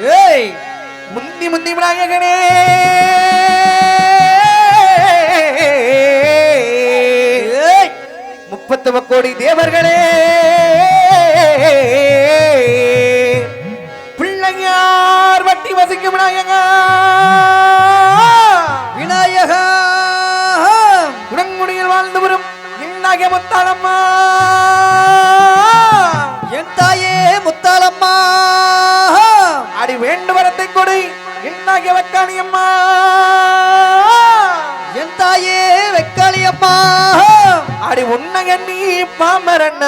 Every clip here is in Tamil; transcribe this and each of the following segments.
ஏய் முந்தி முந்தி விநாயகனே முப்பத்து கோடி தேவர்களே. பிள்ளையார் வட்டி வசிக்கும் விநாயகா விநாயகா. குரங்குடியில் வாழ்ந்து வரும் இன்னாகிய முத்தாளம்மா ತಾಯಿಯಾಗಿ ವಕ್ಕಣಿಯಮ್ಮ ಎಂತಾಯೇ వెక్కలియమ్మ అడి ఉన్నగన్ని పామరన్న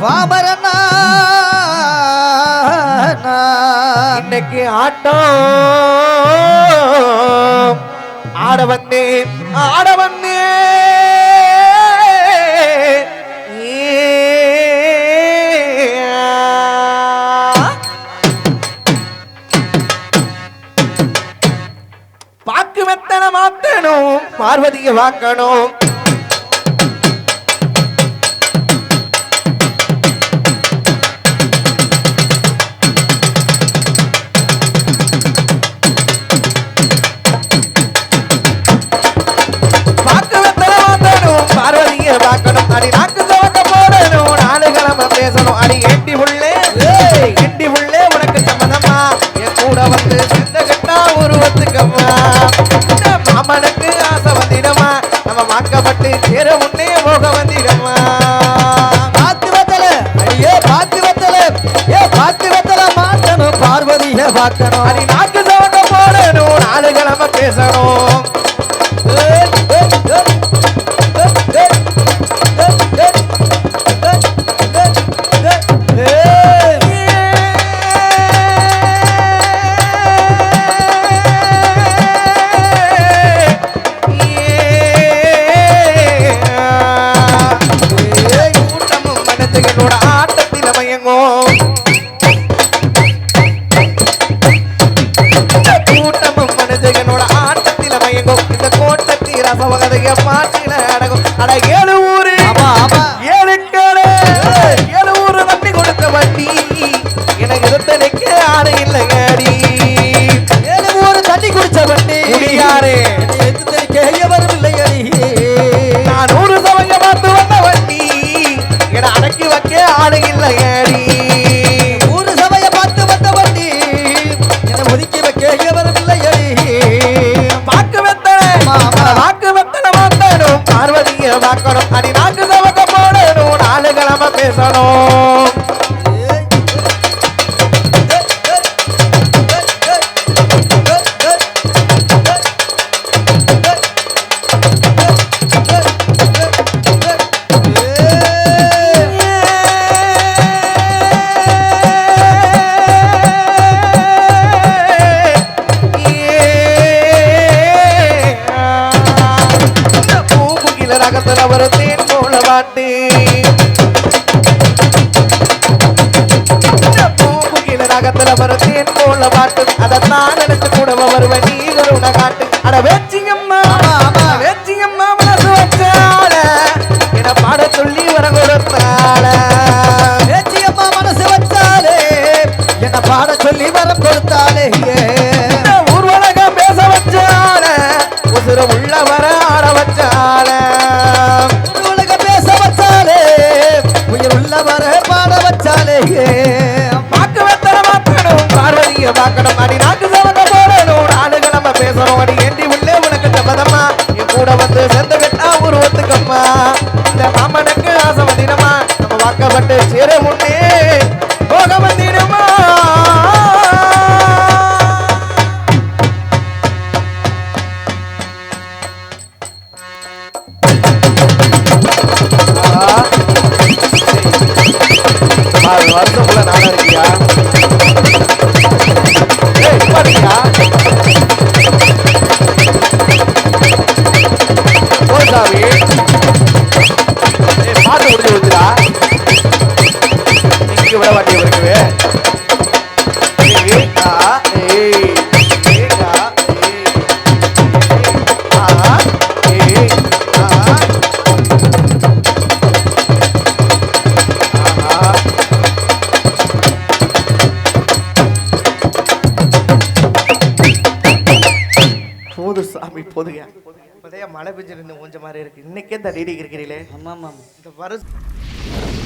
పామరన్న இன்னைக்கு ஆட்டம் ஆட வந்தேன் ஆட வந்தேன் பார்வதியை வாங்கணும். பார்க்கணும் அடி நாக்கு போடணும். நாலு கிழமை பேசணும். வாக்கப்பட்டு சேர முன்னே போக வந்திடமா பாத்து வத்தல அடியே பாத்து வத்தல ஏ பாத்து வத்தல மாத்தணும் பார்வதிய பார்க்கணும் அடி நாக்கு சவக்க போடணும் நாலு கிழமை பேசணும் பேசணும். போல ரகத்துல வருத்தேன் போல பாட்டு. அதைத்தான் நினைச்சு கூட வருவ நீ கருணை காட்டு. அட வேச்சிங்கம்மா ஆமா, ஆமா. வேச்சிங்கம்மா மனசு வச்சால என பாட சொல்லி வர கொடுத்தால பேச்சியம்மா மனசு வச்சாலே என பாட சொல்லி பேசணும் உள்ளே உனக்கு சம்மதம்மா என் கூட வந்து சேர்ந்து கட்டா உருவத்துக்கம்மா இந்த மாமனுக்கு ஆசை வந்தினமா நம்ம வாக்கப்பட்டு சேர முன்னே போக வந்தினமா ஆறு வருஷம் நானா இருக்கியா? ஏய் பாருயா போது சாமி போதுங்க. இப்போதைய மழை பெஞ்சிருந்து மூஞ்ச மாதிரி இருக்கு. இன்னைக்கே தடிடி இருக்கிறீங்களே. ஆமா ஆமாம். இந்த வருஷம்